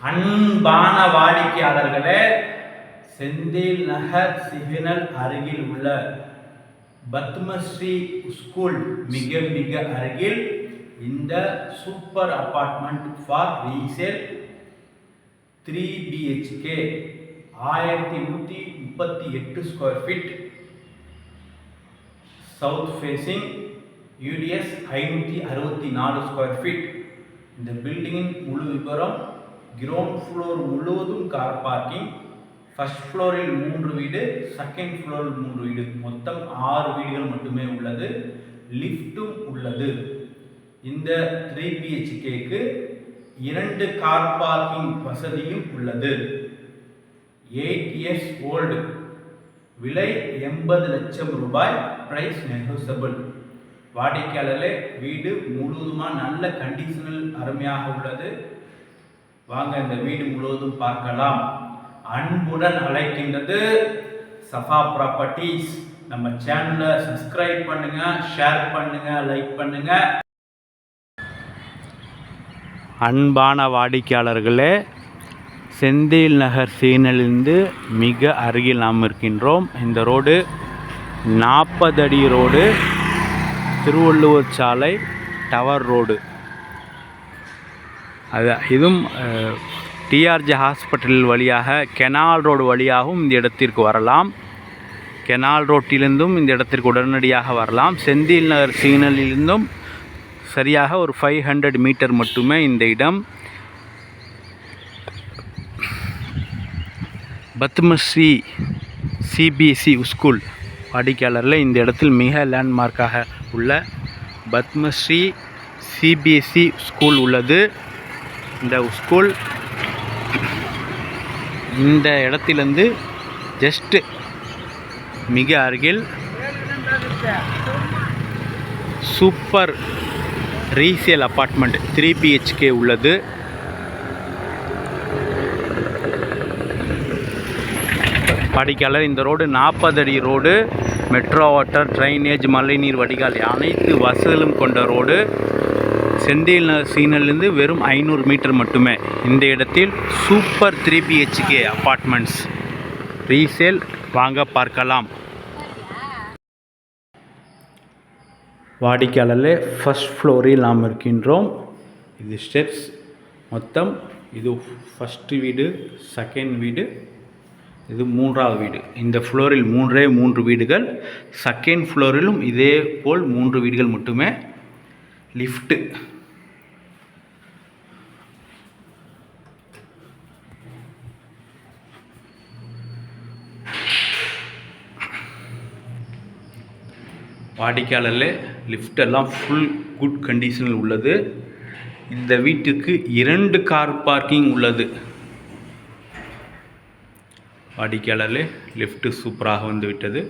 அன்பான வாடிக்கையாளர்களே செந்தில் நகர் சிக்னல் அருகில் உள்ள பத்மஸ்ரீ ஸ்கூல் மிக மிக அருகில் இந்த super apartment for resale three BHK ஆயிரத்தி நூற்றி முப்பத்தி எட்டு square feet. South facing UDS ஐநூற்றி அறுபத்தி நாலு ஸ்கொயர் ஃபீட். இந்த பில்டிங்கின் முழு விவரம் கிரவுண்ட் ஃப்ளோர் முழுவதும் கார் பார்க்கிங் ஃபர்ஸ்ட் ஃப்ளோரில் மூன்று வீடு செகண்ட் ஃப்ளோரில் மூன்று வீடு. மொத்தம் ஆறு வீடுகள் மட்டுமே உள்ளது. லிஃப்ட்டும் உள்ளது. இந்த த்ரீ பிஹெச்கேக்கு இரண்டு கார் பார்க்கிங் வசதியும் உள்ளது. எயிட் இயர்ஸ் ஓல்டு விலை எண்பது லட்சம் ரூபாய். ப்ரைஸ் நெகோசபிள் வாடிக்கையாளர்களே வீடு முழுவதுமாக நல்ல கண்டிஷனில் அருமையாக உள்ளது. வாங்க இந்த வீடு முழுவதும் பார்க்கலாம். அன்புடன் அழைக்கின்றது சஃபா ப்ராப்பர்ட்டிஸ் நம்ம சேனலை சப்ஸ்கிரைப் பண்ணுங்க ஷேர் பண்ணுங்க லைக் பண்ணுங்க. அன்பான வாடிக்கையாளர்களே செந்தில் நகர் சீனிலிருந்து மிக அருகில் நாம் இருக்கின்றோம். இந்த ரோடு நாற்பது அடி ரோடு திருவள்ளுவர் சாலை டவர் ரோடு. அது இதுவும் டிஆர்ஜி ஹாஸ்பிட்டல் வழியாக கெனால் ரோடு வழியாகவும் இந்த இடத்திற்கு வரலாம். கெனால் ரோட்டிலிருந்தும் இந்த இடத்திற்கு உடனடியாக வரலாம். செந்தில் நகர் சிக்னலிலிருந்தும் சரியாக ஒரு ஃபைவ் ஹண்ட்ரட் மீட்டர் மட்டுமே இந்த இடம். பத்மஸ்ரீ சிபிஎஸ்சி ஸ்கூல் வாடிக்கையாளரில் இந்த இடத்தில் மிக லேண்ட்மார்க்காக உள்ள பத்மஸ்ரீ சிபிஎஸ்சி ஸ்கூல் உள்ளது. இந்த ஸ்கூல் இந்த இடத்திலிருந்து ஜஸ்ட் மிக அருகில் super resale apartment three BHK உள்ளது. படிக்காளர் இந்த ரோடு நாற்பது அடி ரோடு மெட்ரோ வாட்டர் ட்ரைனேஜ் மழைநீர் வடிகால் அனைத்து வசதிகளும் கொண்ட ரோடு செந்தில் சீனல்லேருந்து வெறும் ஐநூறு மீட்டர் மட்டுமே. இந்த இடத்தில் super three BHK apartments resale வாங்க பார்க்கலாம். வாடிக்கையாளர்களே ஃபஸ்ட் ஃப்ளோரில் நாம் இருக்கின்றோம். இது ஸ்டெப்ஸ் மொத்தம் இது ஃபஸ்ட்டு வீடு செகண்ட் வீடு இது மூன்றாவது வீடு. இந்த ஃப்ளோரில் மூன்றே மூன்று வீடுகள் செகண்ட் ஃப்ளோரிலும் இதே போல் மூன்று வீடுகள் மட்டுமே. லிஃப்ட்டு. வாடிக்கையாளரில் லிஃப்ட் எல்லாம் ஃபுல் குட் கண்டிஷனில் உள்ளது. இந்த வீட்டுக்கு இரண்டு கார் பார்க்கிங் உள்ளது. வாடிக்கையாளரில் லிஃப்ட்டு சூப்பராக வந்து விட்டது.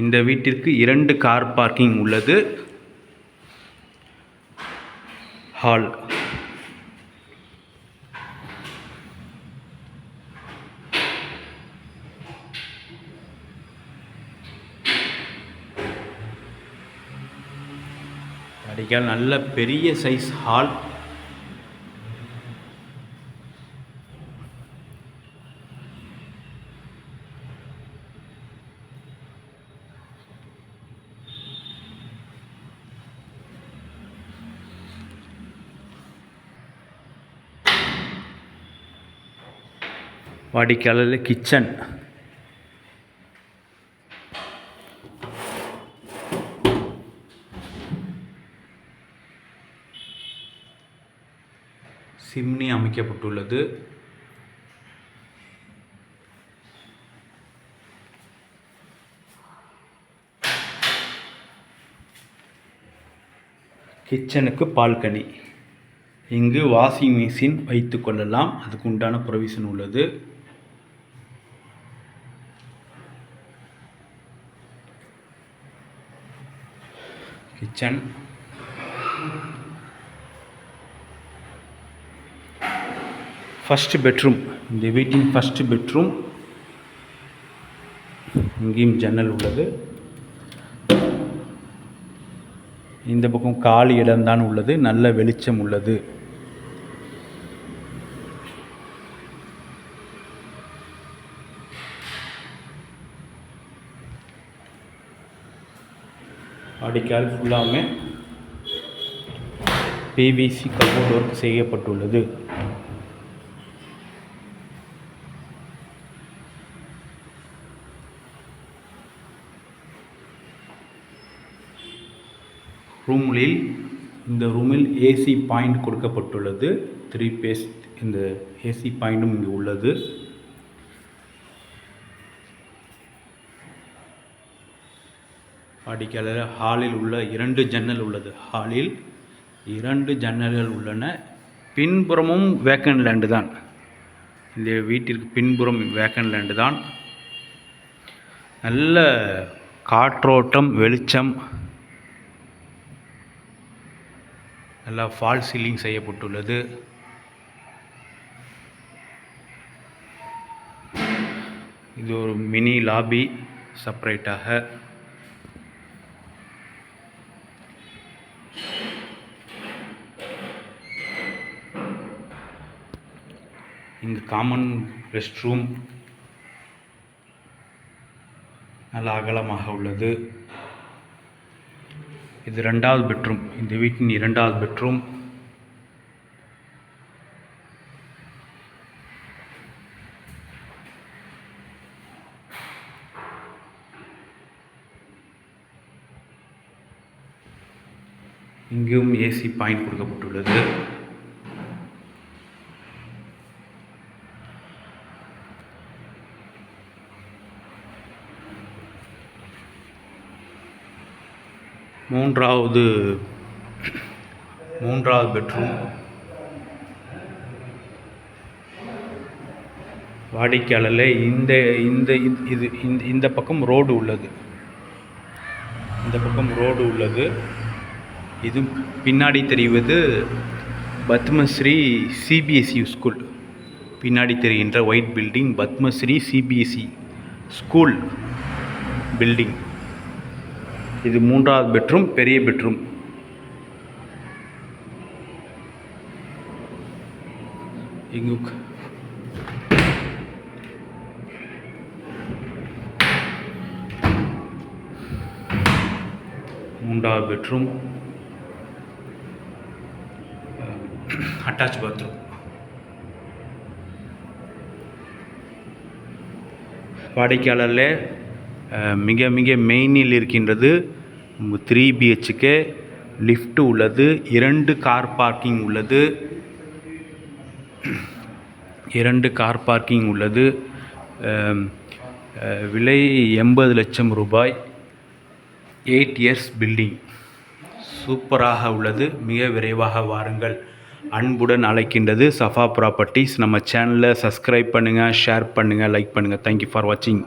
இந்த வீட்டிற்கு இரண்டு கார் பார்க்கிங் உள்ளது. ஹால் அடிக்கால் நல்ல பெரிய சைஸ் ஹால் வாடிக்கையாளர் கிச்சன் சிம்னி அமைக்கப்பட்டுள்ளது. கிச்சனுக்கு பால்கனி. இங்கு வாஷிங் மிஷின் வைத்து கொள்ளலாம். அதுக்கு உண்டான ப்ரொவிஷன் உள்ளது. கிச்சன். ஃபஸ்ட்டு பெட்ரூம் இந்த வீட்டின் ஃபஸ்ட்டு பெட்ரூம் இங்கேயும் ஜன்னல் உள்ளது. இந்த பக்கம் காலி இடம்தான் உள்ளது. நல்ல வெளிச்சம் உள்ளது. அடிக்கால் ஃபுல்லாமே பிவிசி கபோர்ட் ஒர்க் செய்யப்பட்டுள்ளது. ரூமில் இந்த ரூமில் ஏசி பாயிண்ட் கொடுக்கப்பட்டுள்ளது. த்ரீ பேஸ் இந்த ஏசி பாயிண்ட்டும் இங்கு உள்ளது. வாடிக்கையாளர் ஹாலில் உள்ள இரண்டு ஜன்னல் உள்ளது. ஹாலில் இரண்டு ஜன்னல்கள் உள்ளன. பின்புறமும் வேக்கன் லேண்டு தான். இந்த வீட்டிற்கு பின்புறம் வேக்கன் லேண்டு தான். நல்ல காற்றோட்டம் வெளிச்சம் நல்லா ஃபால் சீலிங் செய்யப்பட்டுள்ளது. இது ஒரு மினி லாபி செப்பரேட்டாக. இங்கு காமன் ரெஸ்ட் ரூம் நல்ல அகலமாக உள்ளது. இது ரெண்டாவது பெட்ரூம் இந்த வீட்டின் இரண்டாவது பெட்ரூம் இங்கும் ஏசி பாயிண்ட் கொடுக்கப்பட்டுள்ளது. மூன்றாவது மூன்றாவது பெட்ரூம். வாடிக்கையாளரில் இந்த இந்த இது- இந்த இந்த பக்கம் ரோடு உள்ளது. இந்த பக்கம் ரோடு உள்ளது. இது பின்னாடி தெரிவது பத்மஸ்ரீ சிபிஎஸ்இ ஸ்கூல். பின்னாடி தெரிகின்ற white building Padmashri CBSE school building. இது மூன்றாவது பெட்ரூம் பெரிய பெட்ரூம் இங்கு. மூன்றாவது பெட்ரூம் அட்டாச் பாத்ரூம் வாடிக்கையாளரில் மிக மிக மெயினில் இருக்கின்றது த்ரீ பிஹெச்கே லிஃப்ட் உள்ளது. இரண்டு கார் பார்க்கிங் உள்ளது. இரண்டு கார் பார்க்கிங் உள்ளது. விலை எண்பது லட்சம் ரூபாய். எயிட் இயர்ஸ் பில்டிங் சூப்பராக உள்ளது. மிக விரைவாக வாருங்கள். அன்புடன் அழைக்கின்றது சஃபா ப்ராப்பர்ட்டிஸ் நம்ம சேனலை சப்ஸ்கிரைப் பண்ணுங்கள் ஷேர் பண்ணுங்கள் லைக் பண்ணுங்கள் தேங்க்யூ ஃபார் வாட்சிங்